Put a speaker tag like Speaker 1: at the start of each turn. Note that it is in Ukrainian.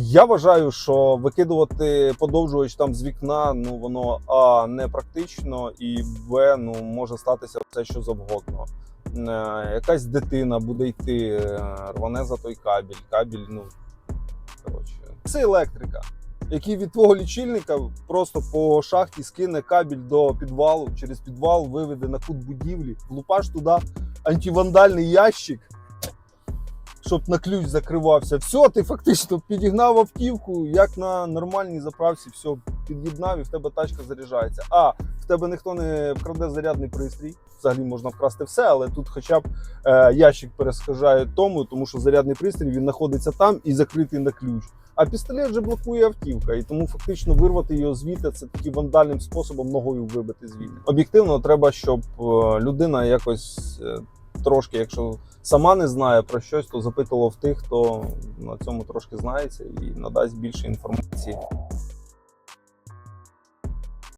Speaker 1: Я вважаю, що викидувати подовжувач там з вікна, ну воно а не практично, і б ну може статися все, що завгодно. Е, якась дитина буде йти, е, рване за той кабель. Кабель, ну коротше, це електрика, який від твого лічильника просто по шахті скине кабель до підвалу, через підвал виведе на кут будівлі, влупаш туди антивандальний ящик щоб на ключ закривався. Все, ти фактично підігнав автівку, як на нормальній заправці, все під'єднав і в тебе тачка заряджається. А в тебе ніхто не вкраде зарядний пристрій. Взагалі можна вкрасти все, але тут хоча б е, ящик перешкоджає тому, тому що зарядний пристрій він знаходиться там і закритий на ключ. А пістолет вже блокує автівка, і тому фактично вирвати його звідти це таким вандальним способом ногою вибити звідти. Об'єктивно, треба, щоб е, людина якось е, трошки, якщо сама не знає про щось, то запитувала в тих, хто на цьому трошки знається і надасть більше інформації.